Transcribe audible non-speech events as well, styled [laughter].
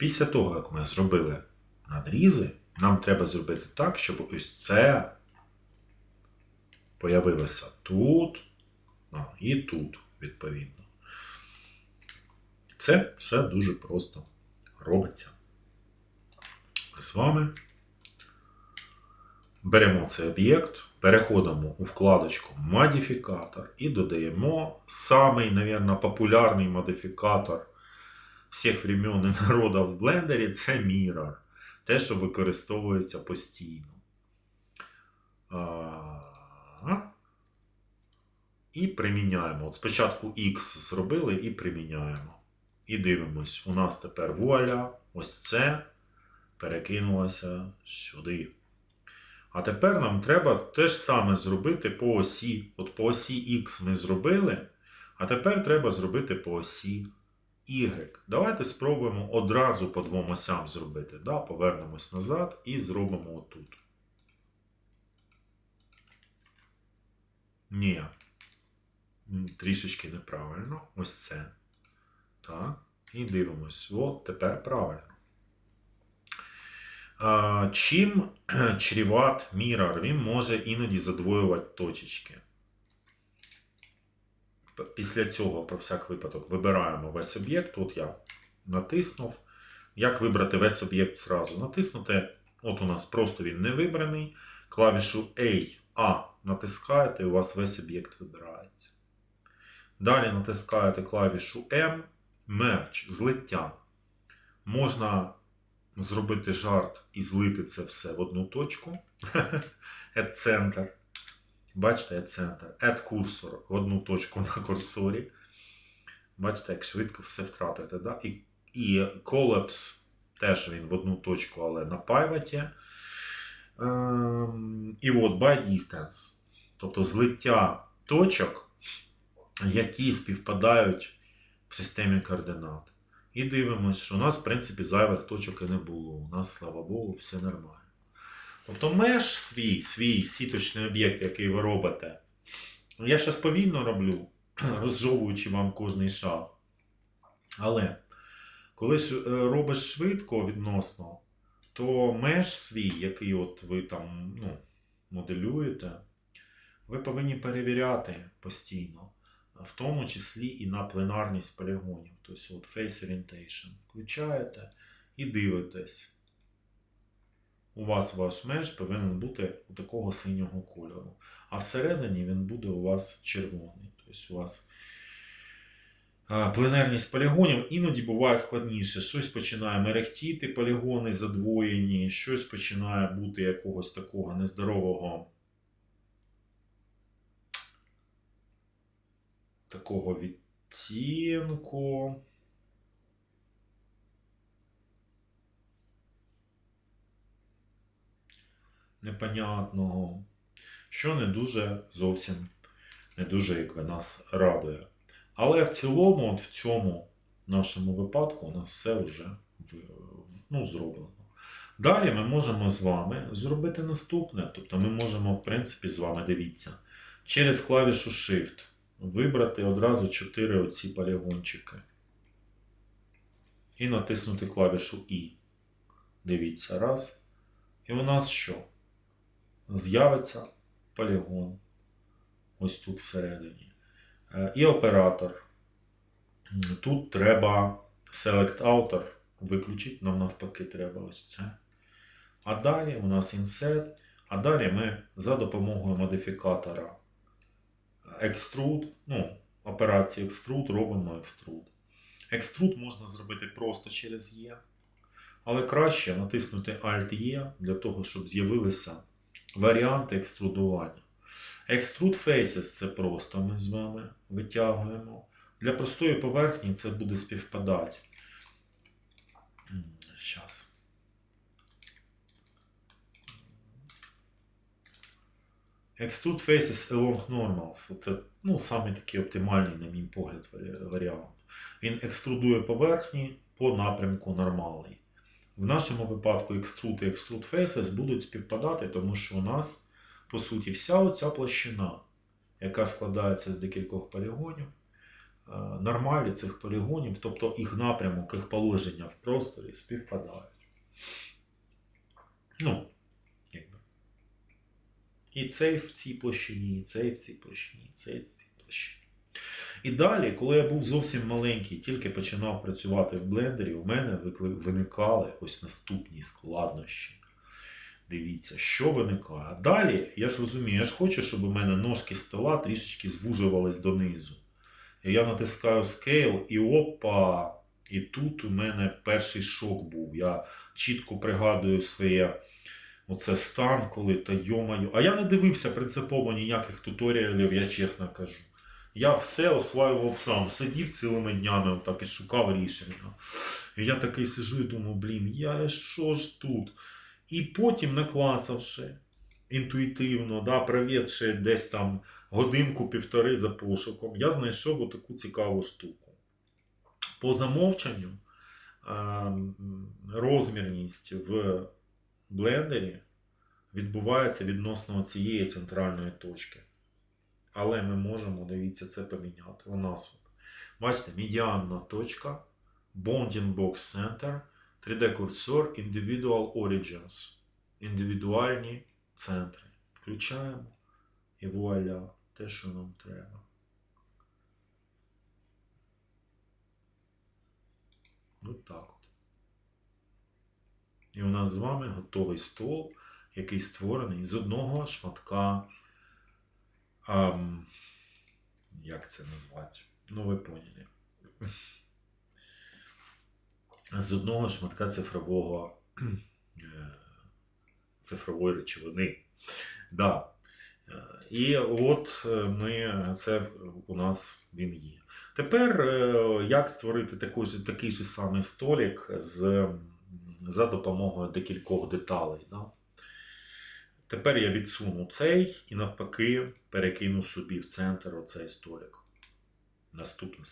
Після того, як ми зробили надрізи, нам треба зробити так, щоб ось це появилося тут а, і тут, відповідно. Це все дуже просто робиться. Ми з вами беремо цей об'єкт, переходимо у вкладочку Модифікатор і додаємо самий, мабуть, популярний модифікатор всіх времен і народів в блендері це Mirror. Те, що використовується постійно. І приміняємо. От спочатку X зробили і приміняємо. І дивимось. У нас тепер вуаля, ось це перекинулося сюди. А тепер нам треба те ж саме зробити по осі. От по осі X ми зробили, а тепер треба зробити по осі Y. Давайте спробуємо одразу по двом осям зробити. Да? Повернемось назад і зробимо отут. Ні. Трішечки неправильно. Ось це. Так. І дивимось. От тепер правильно. Чим чріват Mirror? Він може іноді задвоювати точечки. П- Після цього, про всяк випадок, вибираємо весь об'єкт. От я натиснув. Як вибрати весь об'єкт зразу? Натиснути, от у нас просто він не вибраний. Клавішу A, A натискаєте, і у вас весь об'єкт вибирається. Далі натискаєте клавішу M, Merge, злиття. Можна зробити жарт і злити це все в одну точку. [laughs] Add Center. Бачите, Add Center. Add курсор в одну точку на курсорі. Бачите, як швидко все втратите. Да? І, і Collapse теж він в одну точку, але на пайвоті. Ем, і от by distance. Тобто злиття точок, які співпадають в системі координат. І дивимось, що у нас, в принципі, зайвих точок і не було. У нас, слава Богу, все нормально. Тобто меж свій, свій сіточний об'єкт, який ви робите. ну, Я зараз повільно роблю, [clears throat] розжовуючи вам кожний шаг. Але коли ж е, робиш швидко відносно, то меж свій, який от ви там ну, моделюєте, ви повинні перевіряти постійно в тому числі і на пленарність полігонів. Тобто от Face Orientation. Включаєте і дивитесь. У вас ваш меж повинен бути у такого синього кольору. А всередині він буде у вас червоний. Тобто у вас а, пленарність полігонів іноді буває складніше. Щось починає мерехтіти, полігони задвоєні, щось починає бути якогось такого нездорового. такого відтінку. Непонятного, що не дуже зовсім не дуже якби нас радує. Але в цілому, от в цьому нашому випадку, у нас все вже ну, зроблено. Далі ми можемо з вами зробити наступне. Тобто ми можемо, в принципі, з вами дивіться, через клавішу Shift вибрати одразу 4 оці полігончики. І натиснути клавішу І. Дивіться, раз. І у нас що? З'явиться полігон. Ось тут всередині. Е, І оператор. Тут треба Select Outer виключити, нам навпаки треба ось це. А далі у нас Insert. А далі ми за допомогою модифікатора Extrude, ну, операції Extrude робимо Extrude. Extrude можна зробити просто через Е, але краще натиснути Alt-E для того, щоб з'явилися варіанти екструдування. Extrude Faces це просто ми з вами витягуємо. Для простої поверхні це буде співпадати. Зараз. Extrude Faces Along Normals. Це ну, саме такий оптимальний, на мій погляд, варіант. Він екструдує поверхні по напрямку нормалний. В нашому випадку Extrude і Extrude Faces будуть співпадати, тому що у нас, по суті, вся оця площина, яка складається з декількох полігонів, е, нормалі цих полігонів, тобто їх напрямок, їх положення в просторі співпадають. Ну, якби. І цей в цій площині, і цей в цій площині, і цей в цій площині. І далі, коли я був зовсім маленький, тільки починав працювати в блендері, у мене виникали ось наступні складнощі. Дивіться, що виникає. Далі, я ж розумію, я ж хочу, щоб у мене ножки стола трішечки звужувались донизу. Я натискаю scale, і опа! І тут у мене перший шок був. Я чітко пригадую своє оце стан, коли та йомаю. А я не дивився принципово ніяких туторіалів, я чесно кажу. Я все осваював сам, сидів цілими днями отак і шукав рішення. І я такий сижу і думаю, блін, я що ж тут? І потім наклацавши інтуїтивно, да, провівши десь там годинку-півтори за пошуком, я знайшов отаку цікаву штуку. По замовченню е, розмірність в блендері відбувається відносно цієї центральної точки. Але ми можемо, дивіться, це поміняти. У нас, бачите, медіанна точка, Bounding Box Center, 3D курсор, Individual Origins. Індивідуальні центри. Включаємо і вуаля, те, що нам треба. От так от. І у нас з вами готовий стол, який створений з одного шматка. Ам, як це назвати? Ну, ви поняли. З одного шматка цифрового е, цифрової речовини. Да. Е, І от е, ми, це у нас він є. Тепер як створити такий же, такий же самий столик з, за допомогою декількох деталей. Да? Тепер я відсуну цей і навпаки перекину собі в центр оцей столик. Наступне